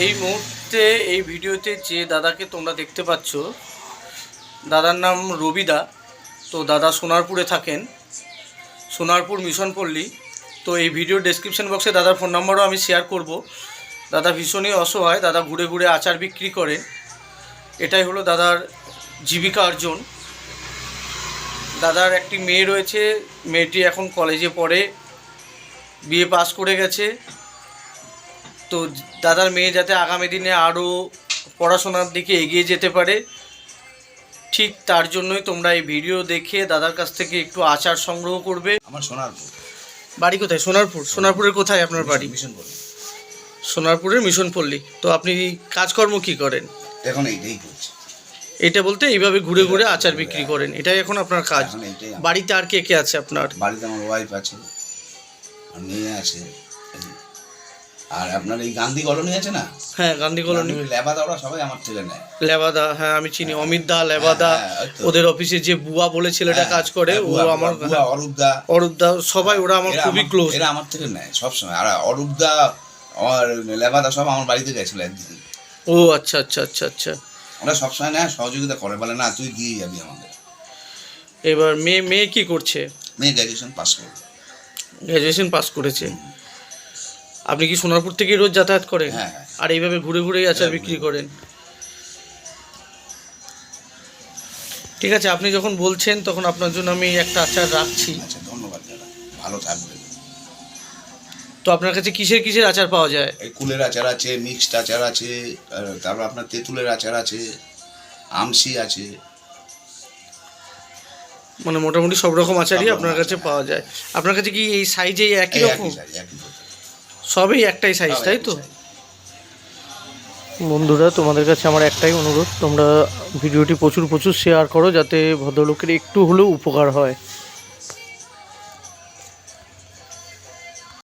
এই মুহূর্তে, এই ভিডিওতে যে দাদাকে তোমরা দেখতে পাচ্ছ, দাদার নাম রবিদা। তো দাদা সোনারপুরে থাকেন, সোনারপুর মিশন পল্লী। তো এই ভিডিও ডেসক্রিপশন বক্সে দাদার ফোন নাম্বারও আমি শেয়ার করব। দাদা ভীষণই অসহায়, দাদা ঘুরে ঘুরে আচার বিক্রি করেন এটাই হলো দাদার জীবিকা অর্জন। দাদার একটি মেয়ে রয়েছে, মেয়েটি এখন কলেজে পড়ে, বিএ পাস করে গেছে। তো দাদার মেয়ে যাতে আগামী দিনে আরও পড়াশোনার দিকে এগিয়ে যেতে পারে ঠিক তার জন্যই তোমরা এই ভিডিও দেখে দাদার কাছ থেকে একটু আচার সংগ্রহ করবে। আমার সোনারপুর। বাড়ি কোথায়? সোনারপুর? সোনারপুরের কোথায় আপনার বাড়ি? মিশন করি সোনারপুরের মিশন পল্লী। তো আপনি কাজকর্ম কি করেন? এখন এইটাই করছি। এটা বলতে এইভাবে ঘুরে ঘুরে আচার বিক্রি করেন। এটাই এখন আপনার কাজ। এখন এইটাই আমার- বাড়িতে আর কে কে আছে আপনার? বাড়িতে আমার ওয়াইফ আছে আর মেয়ে আছে। আর আপনার এই গান্ধী কলোনি আছে না? হ্যাঁ গান্ধী কলোনি। গান্ধী লেবা সবাই আমার থেকে নেয়। লেবাদা হ্যাঁ আমি চিনি। অমিত দা লেবাদা হ্যাঁ, হ্যাঁ। ওদের অফিসে যে বুয়া বলে ছেলেটা কাজ করে হ্যাঁ, ও আমার বুয়া, অরূপদা অরূপদা সবাই ওরা আমার খুবই ক্লোজ এরা আমার থেকে নেয় সবসময়। আর অরূপদা আমার লেবাদা সব আমার বাড়িতে গেছিল একদিন। ও আচ্ছা আচ্ছা আচ্ছা আচ্ছা। ওরা সবসময় নেয় সহযোগিতা করে। বলে না তুই দিয়ে যাবি আমাদের। এবার মেয়ে মেয়ে কি করছে? মেয়ে গ্র্যাজুয়েশন পাস করবে। গ্র্যাজুয়েশন পাস করেছে। আপনি কি সোনারপুর থেকে রোজ যাতায়াত করেন? হ্যাঁ হ্যাঁ। আর এইভাবে ঘুরে ঘুরেই আচার হ্যাঁ, বিক্রি করেন? ঠিক আছে আপনি যখন বলছেন তখন আপনার জন্য আমি একটা আচার রাখছি। আচ্ছা ধন্যবাদ দাদা। ভালো থাকবেন। তো আপনার কাছে কিসের কিসের আচার পাওয়া যায়? এই কুলের আচার আছে মিক্সড আচার আছে তারপর আপনার তেঁতুলের আচার আছে আমসি আছে। মানে মোটামুটি সব রকম আচারই আপনার কাছে পাওয়া যায়। আপনার কাছে কি এই সাইজে একই রকম একই size, একই। সবই একটাই সাইজ তাই তো? বন্ধুরা তোমাদের কাছে আমার একটাই অনুরোধ তোমরা ভিডিওটি প্রচুর প্রচুর শেয়ার করো যাতে ভদ্রলোকের একটু হলেও উপকার হয়।